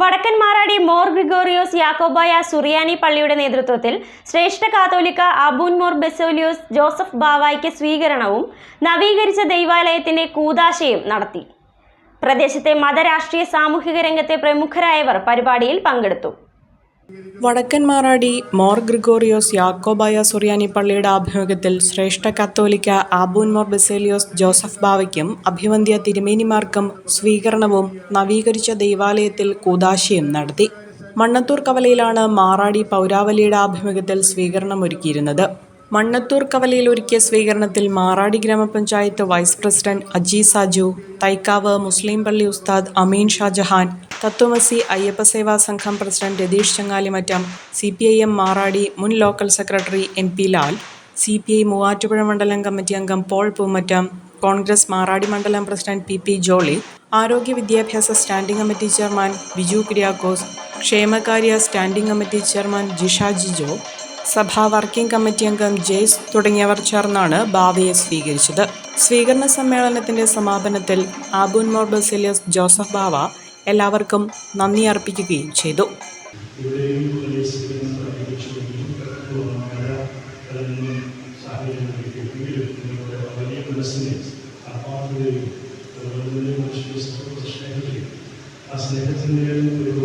വടക്കൻ മാറാടി മോർ ഗ്രിഗോറിയോസ് യാക്കോബായ സുറിയാനി പള്ളിയുടെ നേതൃത്വത്തിൽ ശ്രേഷ്ഠ Catholicos Aboon Mor Baselios Joseph ബാവായ്ക്ക് സ്വീകരണവും നവീകരിച്ച ദൈവാലയത്തിന്റെ കൂതാശയും നടത്തി. പ്രദേശത്തെ മതരാഷ്ട്രീയ സാമൂഹിക രംഗത്തെ പ്രമുഖരായവർ പരിപാടിയിൽ പങ്കെടുത്തു. വടക്കൻ മാറാടി മോർ ഗ്രിഗോറിയോസ് യാക്കോബായ സുറിയാനി പള്ളിയുടെ ആഭിമുഖ്യത്തിൽ ശ്രേഷ്ഠ കത്തോലിക്ക ആബൂൻ മോർ ബെസേലിയോസ് ജോസഫ് ബാവയ്ക്കും അഭിവന്ധ്യ തിരുമേനിമാർക്കും സ്വീകരണവും നവീകരിച്ച ദൈവാലയത്തിൽ കൂതാശയും നടത്തി. മണ്ണത്തൂർ കവലയിലാണ് മാറാടി പൗരാവലിയുടെ ആഭിമുഖ്യത്തിൽ സ്വീകരണം ഒരുക്കിയിരുന്നത്. മണ്ണത്തൂർ കവലയിൽ ഒരുക്കിയ സ്വീകരണത്തിൽ മാറാടി ഗ്രാമപഞ്ചായത്ത് വൈസ് പ്രസിഡന്റ് അജി സാജു തൈക്കാവ് മുസ്ലിം പള്ളി ഉസ്താദ് Ameen Shajahan Thathwamasi Ayyappa Seva Sangham president Ratheesh Changalimattam C P I M Maradi മുൻ local secretary M P Lal C P I Muvattupuzha മണ്ഡലം കമ്മിറ്റി അംഗം പോൾ പൂമറ്റം കോൺഗ്രസ് മാറാടി മണ്ഡലം പ്രസിഡന്റ് പി പി ജോളി ആരോഗ്യ വിദ്യാഭ്യാസ standing committee chairman Biju Kuriakose ക്ഷേമകാര്യ standing committee chairman Jisha Jijo സഭാ working committee അംഗം ജെയ്സ് തുടങ്ങിയവർ ചേർന്നാണ് ബാവയെ സ്വീകരിച്ചത്. സ്വീകരണ സമ്മേളനത്തിന്റെ സമാപനത്തിൽ ആബുൻ മോർ ബസിലിയസ് ജോസഫ് ബാവ എല്ലാവർക്കും നന്ദി അർപ്പിക്കുകയും ചെയ്തു. ആ സ്നേഹത്തിന്റെ ഒരു